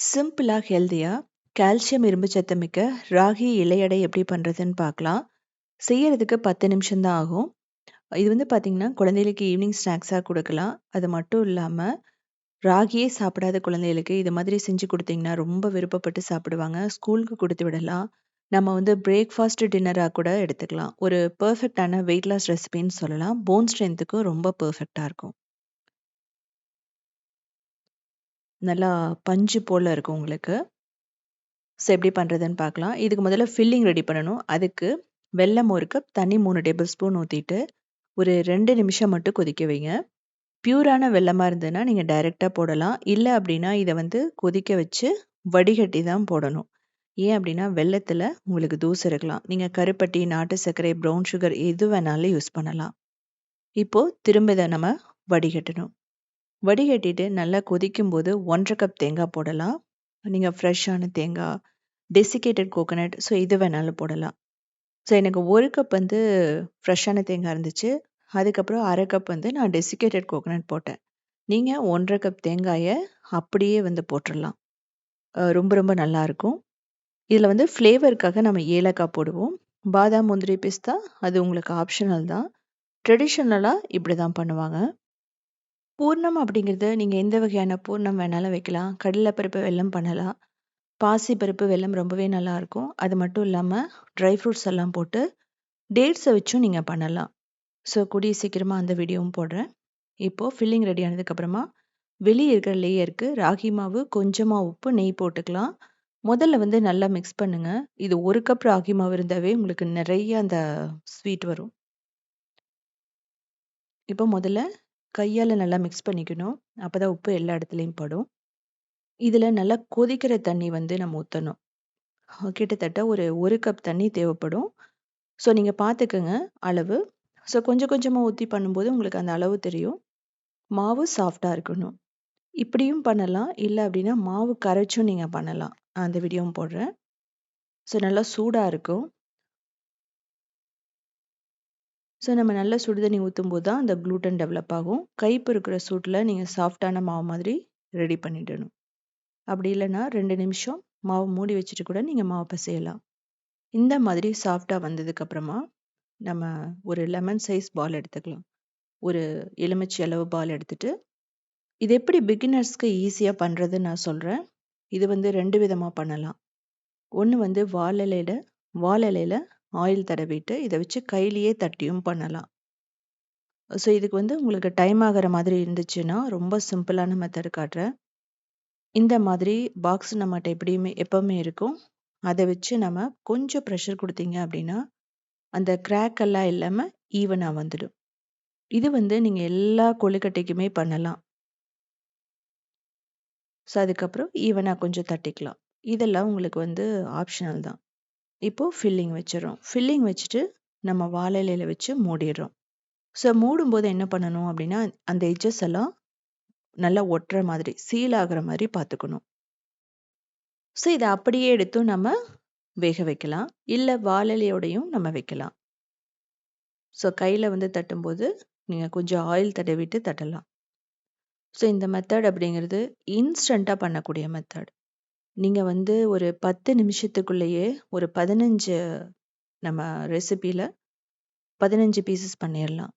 சிம்பிளா, ஹெல்த்தியாக கால்சியம் இரும்பு சத்து மிக்க ராகி இலையடை எப்படி பண்ணுறதுன்னு பார்க்கலாம். செய்யறதுக்கு 10 நிமிஷம் தான் ஆகும். இது வந்து பார்த்திங்கன்னா குழந்தைகளுக்கு ஈவினிங் ஸ்நாக்ஸாக கொடுக்கலாம் அது மட்டும் இல்லாமல் ராகியே சாப்பிடாத குழந்தைகளுக்கு இது மாதிரி செஞ்சு கொடுத்தீங்கன்னா ரொம்ப விருப்பப்பட்டு சாப்பிடுவாங்க. ஸ்கூலுக்கு கொடுத்து விடலாம். நம்ம வந்து பிரேக்ஃபாஸ்ட், டின்னராக கூட எடுத்துக்கலாம். ஒரு பர்ஃபெக்டான வெயிட் லாஸ் ரெசிபின்னு சொல்லலாம். போன் ஸ்ட்ரென்த்துக்கும் ரொம்ப பர்ஃபெக்டாக இருக்கும். நல்லா பஞ்சு போல இருக்கும் உங்களுக்கு. ஸோ எப்படி பண்றதுன்னு பார்க்கலாம். இதுக்கு முதல்ல ஃபில்லிங் ரெடி பண்ணணும். அதுக்கு வெல்லம் ஒரு கப், தண்ணி மூணு டேபிள் ஸ்பூன் ஊற்றிட்டு ஒரு ரெண்டு நிமிஷம் மட்டும் கொதிக்க வைங்க. பியூரான வெள்ளமாக இருந்ததுன்னா, நீங்கள் டைரெக்டாக போடலாம். இல்லை அப்படின்னா, இதை வந்து கொதிக்க வச்சு வடிகட்டி தான் போடணும். ஏன் அப்படின்னா, வெள்ளத்தில் உங்களுக்கு தூசு இருக்கலாம். நீங்கள் கருப்பட்டி, நாட்டு சர்க்கரை, ப்ரவுன் சுகர் எது வேணாலும் யூஸ் பண்ணலாம். இப்போது திரும்ப இதை நம்ம வடிகட்டணும். வடிகட்டிட்டு நல்லா கொதிக்கும்போது 1 1/2 கப் தேங்காய் போடலாம். நீங்கள் ஃப்ரெஷ்ஷான தேங்காய், டெசிகேட்டட் கோகனட் ஸோ எது வேணாலும் போடலாம். ஸோ எனக்கு ஒரு கப் வந்து ஃப்ரெஷ்ஷான தேங்காய் இருந்துச்சு. அதுக்கப்புறம் அரை கப் வந்து நான் டெசிகேட்டட் கோகனட் போட்டேன். நீங்கள் ஒன்றரை கப் தேங்காயை அப்படியே வந்து போட்டுடலாம் ரொம்ப ரொம்ப நல்லாயிருக்கும் இதில் வந்து ஃப்ளேவருக்காக நம்ம ஏலக்காய் போடுவோம். பாதாம், முந்திரி, பிஸ்தா அது உங்களுக்கு ஆப்ஷனல் தான். ட்ரெடிஷ்னலாக இப்படி தான் பண்ணுவாங்க. பூர்ணம் அப்படிங்கிறது நீங்கள் எந்த வகையான பூர்ணம் வேணாலும் வைக்கலாம். கடலைப்பருப்பு வெல்லம் பண்ணலாம். பாசிப்பருப்பு வெல்லம் ரொம்பவே நல்லாயிருக்கும் அது மட்டும் இல்லாமல் ட்ரை ஃப்ரூட்ஸ் எல்லாம் போட்டு டேட்ஸை வச்சும் நீங்கள் பண்ணலாம். ஸோ கூடிய சீக்கிரமாக அந்த வீடியோவும் போடுறேன். இப்போது ஃபில்லிங் ரெடி ஆனதுக்கப்புறமா, வெளியே இருக்கிற லேயருக்கு ராகி மாவு, கொஞ்சமாக உப்பு, நெய் போட்டுக்கலாம். முதல்ல வந்து நல்லா மிக்ஸ் பண்ணுங்கள் இது ஒரு கப் ராகி மாவு இருந்தாவே உங்களுக்கு நிறைய அந்த ஸ்வீட் வரும். இப்போ முதல்ல கையால் நல்லா மிக்ஸ் பண்ணிக்கணும். அப்போ தான் உப்பு எல்லா இடத்துலையும் படும். இதில் நல்லா கொதிக்கிற தண்ணி வந்து நம்ம ஊற்றணும் கிட்டத்தட்ட ஒரு ஒரு கப் தண்ணி தேவைப்படும். ஸோ நீங்கள் பார்த்துக்கங்க அளவு. ஸோ கொஞ்சம் கொஞ்சமாக ஊற்றி பண்ணும்போது உங்களுக்கு அந்த அளவு தெரியும். மாவு சாஃப்டாக இருக்கணும். இப்படியும் பண்ணலாம். இல்லை அப்படின்னா மாவு கரைச்சும் நீங்கள் பண்ணலாம். அந்த வீடியோவும் போடுறேன். ஸோ நல்லா சூடாக இருக்கும். ஸோ நம்ம நல்லா சுடு தண்ணி ஊத்தும்போது தான் அந்த க்ளூட்டன் டெவலப் ஆகும். கைப்பு இருக்கிற சூட்டில் நீங்கள் சாஃப்ட்டான மாவு மாதிரி ரெடி பண்ணிடணும். அப்படி இல்லைன்னா ரெண்டு நிமிஷம் மாவு மூடி வச்சுட்டு கூட நீங்கள் மாவு பிசையலாம். இந்த மாதிரி சாஃப்டாக வந்ததுக்கப்புறமா, நம்ம ஒரு லெமன் சைஸ் பால் எடுத்துக்கலாம். ஒரு எலுமிச்சை அளவு பால் எடுத்துட்டு, இது எப்படி பிகினர்ஸ்க்கு ஈஸியாக பண்ணுறதுன்னு நான் சொல்கிறேன் இது வந்து ரெண்டு விதமாக பண்ணலாம். ஒன்று வந்து வாழலையில வாழலையில ஆயில் தடவிட்டு, இதை வச்சு கையிலேயே தட்டியும் பண்ணலாம். ஸோ இதுக்கு வந்து உங்களுக்கு டைம் ஆகிற மாதிரி இருந்துச்சுன்னா, ரொம்ப சிம்பிளான மெத்தட் காட்டுறேன். இந்த மாதிரி பாக்ஸ் நம்மகிட்ட எப்படியுமே எப்பவுமே இருக்கும். அதை வச்சு நம்ம கொஞ்சம் ப்ரெஷர் கொடுத்தீங்க அப்படின்னா, அந்த கிராக் எல்லாம் இல்லாமல் ஈவனாக வந்துடும். இது வந்து நீங்கள் எல்லா கொழுக்கட்டைக்குமே பண்ணலாம். ஸோ அதுக்கப்புறம் ஈவனாக கொஞ்சம் தட்டிக்கலாம். இதெல்லாம் உங்களுக்கு வந்து ஆப்ஷனல் தான். இப்போது ஃபில்லிங் வச்சிடறோம் ஃபில்லிங் வச்சுட்டு நம்ம வாழை இலையில வச்சு மூடிடுறோம் ஸோ மூடும்போது என்ன பண்ணணும் அப்படின்னா, அந்த எட்ஜஸ் எல்லாம் நல்லா ஒட்டுற மாதிரி, சீல் ஆகிற மாதிரி பார்த்துக்கணும். ஸோ இதை அப்படியே எடுத்தும் நம்ம வேக வைக்கலாம். இல்லை வாழலையோடையும் நம்ம வைக்கலாம். ஸோ கையில் வந்து தட்டும்போது, நீங்கள் கொஞ்சம் ஆயில் தடவிட்டு தட்டலாம். ஸோ இந்த மெத்தட் அப்படிங்கிறது இன்ஸ்டண்ட்டாக பண்ணக்கூடிய மெத்தட். நீங்கள் வந்து ஒரு 10 நிமிஷத்துக்குள்ளேயே ஒரு 15 நம்ம ரெசிபில 15 பீசஸ் பண்ணிடலாம்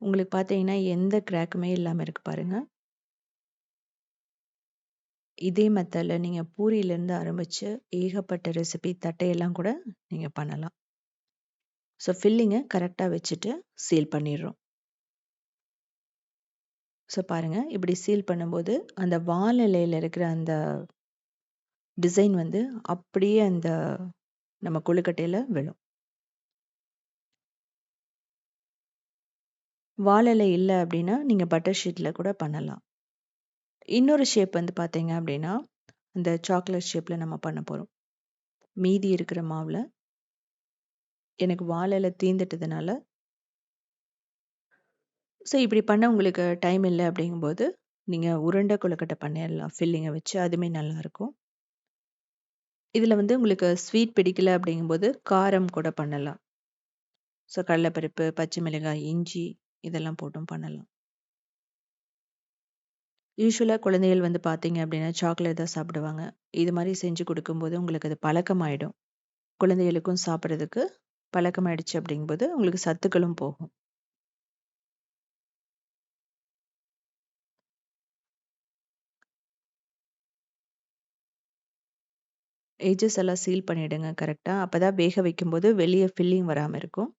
உங்களுக்கு பார்த்தீங்கன்னா, எந்த கிராக்குமே இல்லாம இருக்கு பாருங்க. இதே மெத்தட்ல நீங்க பூரியிலேருந்து ஆரம்பிச்சு ஏகப்பட்ட ரெசிபி தட்டையெல்லாம் கூட நீங்க பண்ணலாம். ஸோ ஃபில்லிங்க கரெக்ட்டா வச்சுட்டு சீல் பண்ணிர்றோம். ஸோ பாருங்கள் இப்படி சீல் பண்ணும்போது, அந்த வாழை இலையில இருக்கிற அந்த டிசைன் வந்து அப்படியே அந்த நம்ம கொழுக்கட்டையில் விழும். வாழலை இல்லை அப்படின்னா, நீங்கள் பட்டர் ஷீட்டில் கூட பண்ணலாம். இன்னொரு ஷேப் வந்து பார்த்தீங்க அப்படின்னா, அந்த சாக்லேட் ஷேப்பில் நம்ம பண்ண போகிறோம் மீதி இருக்கிற மாவில் எனக்கு வாழை இலை தீந்துட்டதுனால ஸோ இப்படி பண்ண உங்களுக்கு டைம் இல்லை அப்படிங்கும்போது, நீங்கள் உருண்டை கொழுக்கட்டை பண்ணிடலாம் ஃபில்லிங்கை வச்சு அதுவுமே நல்லாயிருக்கும் இதில் வந்து உங்களுக்கு ஸ்வீட் பிடிக்கல அப்படிங்கும்போது, காரம் கூட பண்ணலாம். ஸோ கடலைப்பருப்பு, பச்சை மிளகாய், இஞ்சி இதெல்லாம் போட்டும் பண்ணலாம். யூஸ்வலாக குழந்தைகள் வந்து பார்த்தீங்க அப்படின்னா சாக்லேட் தான் சாப்பிடுவாங்க இது மாதிரி செஞ்சு கொடுக்கும்போது உங்களுக்கு அது பழக்கமாயிடும் குழந்தைகளுக்கும் சாப்பிட்றதுக்கு பழக்கமாயிடுச்சு அப்படிங்கும்போது உங்களுக்கு சத்துக்களும் போகும் ஏஜஸ் எல்லாம் சீல் பண்ணிவிடுங்க கரெக்டாக அப்போ தான் வேக வைக்கும்போது வெளியே ஃபில்லிங் வராமல் இருக்கும்.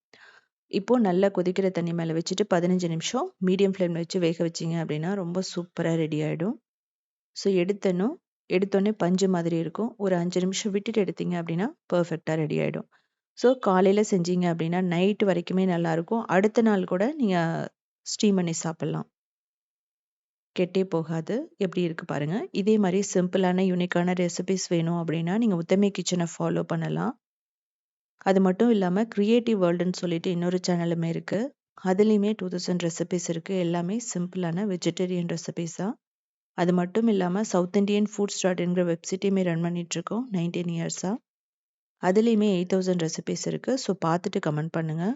இப்போது நல்லா கொதிக்கிற தண்ணி மேலே வச்சுட்டு பதினஞ்சு நிமிஷம் மீடியம் ஃப்ளேமில் வச்சு வேக வச்சிங்க அப்படின்னா ரொம்ப சூப்பராக ரெடி ஆகிடும் ஸோ எடுத்தனும் எடுத்தோடனே பஞ்சு மாதிரி இருக்கும். ஒரு அஞ்சு நிமிஷம் விட்டுட்டு எடுத்தீங்க அப்படின்னா பர்ஃபெக்டாக ரெடி ஆகிடும் ஸோ காலையில் செஞ்சீங்க அப்படின்னா நைட்டு வரைக்குமே நல்லாயிருக்கும் அடுத்த நாள் கூட நீங்கள் ஸ்டீம் பண்ணி சாப்பிட்லாம். கெட்டே போகாது. எப்படி இருக்குது பாருங்கள் இதே மாதிரி சிம்பிளான யூனிக்கான ரெசிபிஸ் வேணும் அப்படின்னா நீங்கள் உத்தமே கிச்சனை ஃபாலோ பண்ணலாம். அது மட்டும் இல்லாமல் க்ரியேட்டிவ் வேர்ல்டுன்னு சொல்லிட்டு இன்னொரு சேனலுமே இருக்குது அதுலேயுமே டூ தௌசண்ட் ரெசிபிஸ் இருக்குது எல்லாமே சிம்பிளான வெஜிடேரியன் ரெசிபிஸ் தான் அது மட்டும் இல்லாமல் சவுத் இண்டியன் ஃபுட்ஸ் டாட் என்கிற வெப்சைட்டையுமே ரன் பண்ணிகிட்ருக்கோம் நைன்டீன் இயர்ஸாக அதுலேயுமே எயிட் தௌசண்ட் ரெசிபிஸ் இருக்குது ஸோ பார்த்துட்டு கமெண்ட் பண்ணுங்கள்